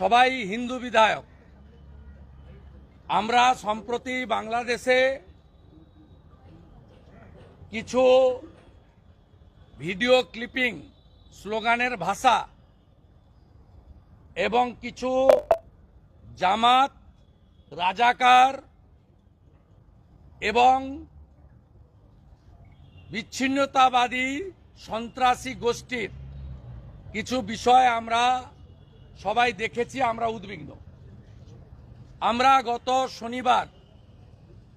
সবাই হিন্দু বিধায়ক। আমরা সম্প্রতি বাংলাদেশে কিছু ভিডিও ক্লিপিং স্লোগানের ভাষা এবং কিছু জামাত, রাজাকার এবং বিচ্ছিন্নতাবাদী সন্ত্রাসী গোষ্ঠীর কিছু বিষয় আমরা সবাই দেখেছি, আমরা উদ্বিগ্ন। আমরা গত শনিবার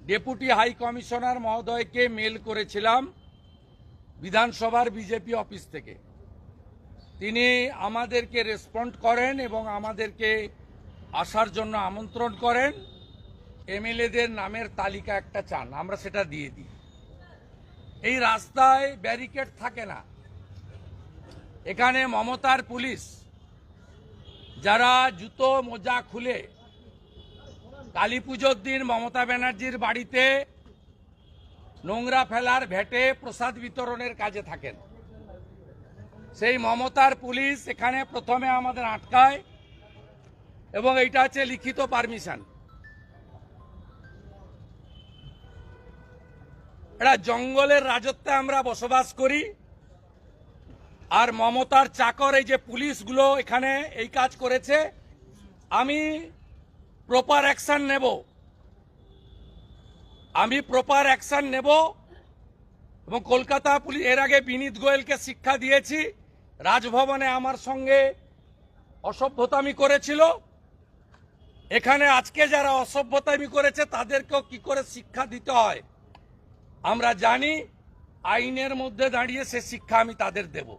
ডেপুটি হাই কমিশনার মহোদয়কে মেল করেছিলাম বিধানসভার বিজেপি অফিস থেকে। তিনি আমাদেরকে রেসপন্ড করেন এবং আমাদেরকে আসার জন্য আমন্ত্রণ করেন। এমএলএদের নামের তালিকা একটা চান, আমরা সেটা দিয়ে দিই। এই রাস্তায় ব্যারিকেড থাকে না। এখানে মমতার পুলিশ যারা জুতো মোজা খুলে কালী পুজোর দিন মমতা ব্যানার্জির বাড়িতে নোংরা ফেলার ভেটে প্রসাদ বিতরণের কাজে থাকেন। সেই মমতার পুলিশ এখানে প্রথমে আমাদের আটকায় এবং এইটা হচ্ছে লিখিত পারমিশন। এটা জঙ্গলের রাজত্বে আমরা বসবাস করি। আর মমতার চাকর এই যে পুলিশগুলো এখানে এই কাজ করেছে, আমি প্রপার অ্যাকশান নেব। আমি প্রপার অ্যাকশান নেব এবং কলকাতা পুলিশ, এর আগে বিনীত গোয়েলকে শিক্ষা দিয়েছি, রাজভবনে আমার সঙ্গে অসভ্যতামি করেছিল। এখানে আজকে যারা অসভ্যতামি করেছে, তাদেরকেও কি করে শিক্ষা দিতে হয়? আমরা জানি আইনের মধ্যে দাঁড়িয়ে সে শিক্ষা আমি তাদের দেব।